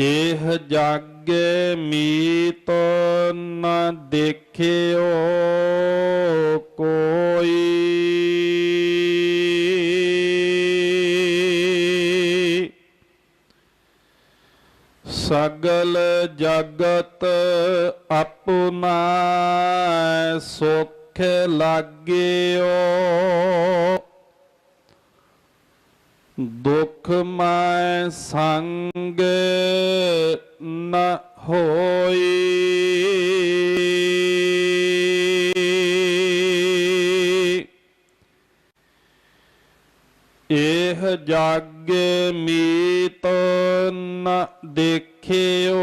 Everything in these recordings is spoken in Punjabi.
ਇਹ ਜਾਗੇ ਮੀਤ ਨ ਦੇਖਿਓ ਕੋਈ। ਸਗਲ ਜਗਤ ਆਪਣਾ ਸੁਖ ਲਾਗਿਓ। ਦੁਖ ਮੈਂ ਸੰਗ ਨ ਹੋਈ। ਇਹ ਜਾਗੇ ਮੀਤ ਨ ਦੇਖਿਓ।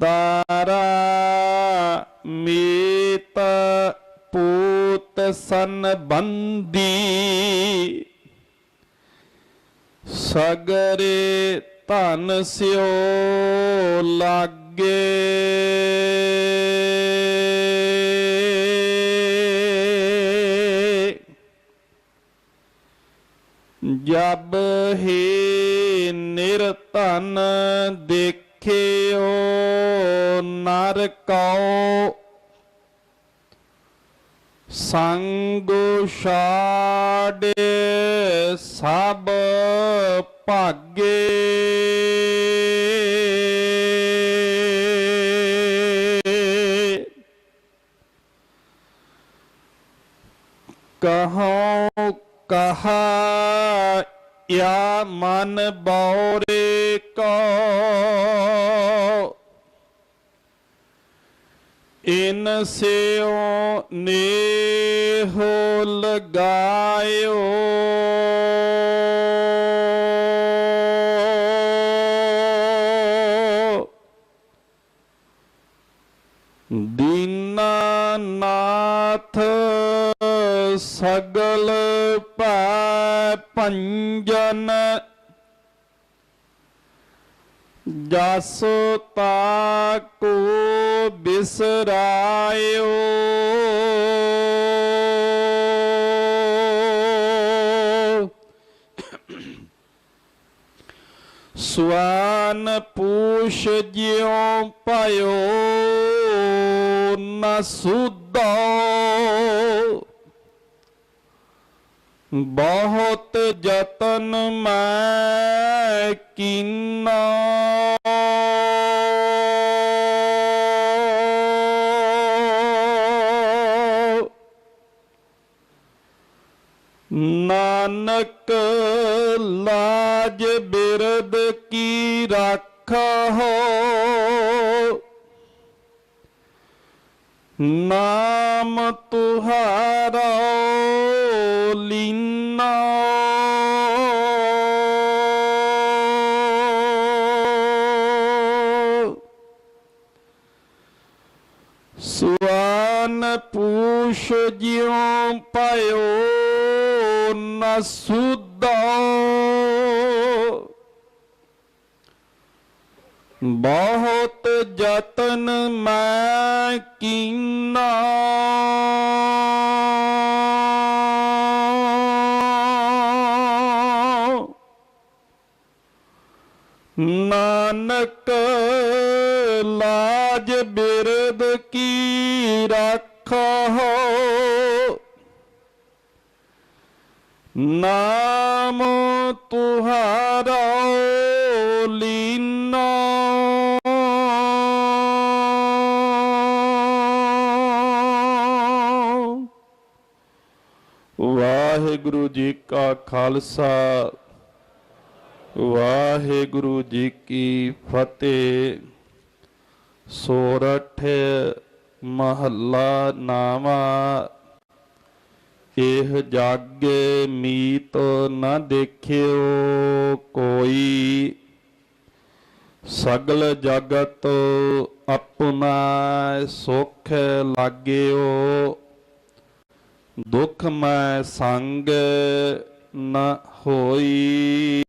ਦਾਰਾ ਮੀਤ ਪੂਤ ਸੰਬੰਦੀ ਸਗਰੇ ਧਨ ਸਿਓ ਲਾਗੇ। ਜਬ ਹੀ ਨਿਰਧਨ ਦੇਖਿਓ ਨਰ ਕਉ। ਸੰਗ ਛਾੜੇ ਸਭ ਭਾਗੇ। ਕਹਉ ਕਹਾ ਯਾ ਮਨ ਬੌਰੇ ਕੋ? ਇਨ ਸਿਓ ਨੇਹੋ ਲਗਾਇਓ। ਦੀਨਾਨਾਥ ਸਗਲ ਪੈ ਪੰਜਨ ਜਸ ਤਾਕੋ ਬਿਸਰਾਇਓ। ਸਵਾਨ ਪੂਛ ਜਿਉ ਪਾਇਓ ਨ ਸੁਦੋ ਬਹੁਤ ਯਤਨ ਮੈਂ ਕੀਨਾ ਨਾਨਕ ਲਾਜ ਬਿਰਦ ਕੀ ਰਾਖਾ ਨਾਮ ਤੁਹਾਰਾ ਲੀਨਾ ਸੁਆਨ ਪੂਛ ਜਿਉ ਪਾਇਓ ਨ ਸੁਦੋ ਬਹੁਤ ਯਤਨ ਮੈਂ ਕੀਨਾ। ਨਾਨਕ ਲਾਜ ਬਿਰਦ ਕੀ ਰੱਖ? ਕਹੋ ਨਾਮ ਤੁਹਾਰਾ ਲੀਨਾ। ਵਾਹਿਗੁਰੂ ਜੀ ਕਾ ਖਾਲਸਾ ਵਾਹਿਗੁਰੂ ਜੀ ਕੀ ਫਤਿਹ। ਸੋਰਠ ਮਹੱਲਾ ਨਾਵਾ, ਇਹ ਜਾਗੇ ਮੀਤ ਨ ਦੇਖਿਓ ਕੋਈ। ਸਗਲ ਜਗਤ ਆਪਣਾ ਸੁਖ ਲਾਗਿਓ, ਦੁਖ ਮੈਂ ਸੰਗ ਨ ਹੋਈ।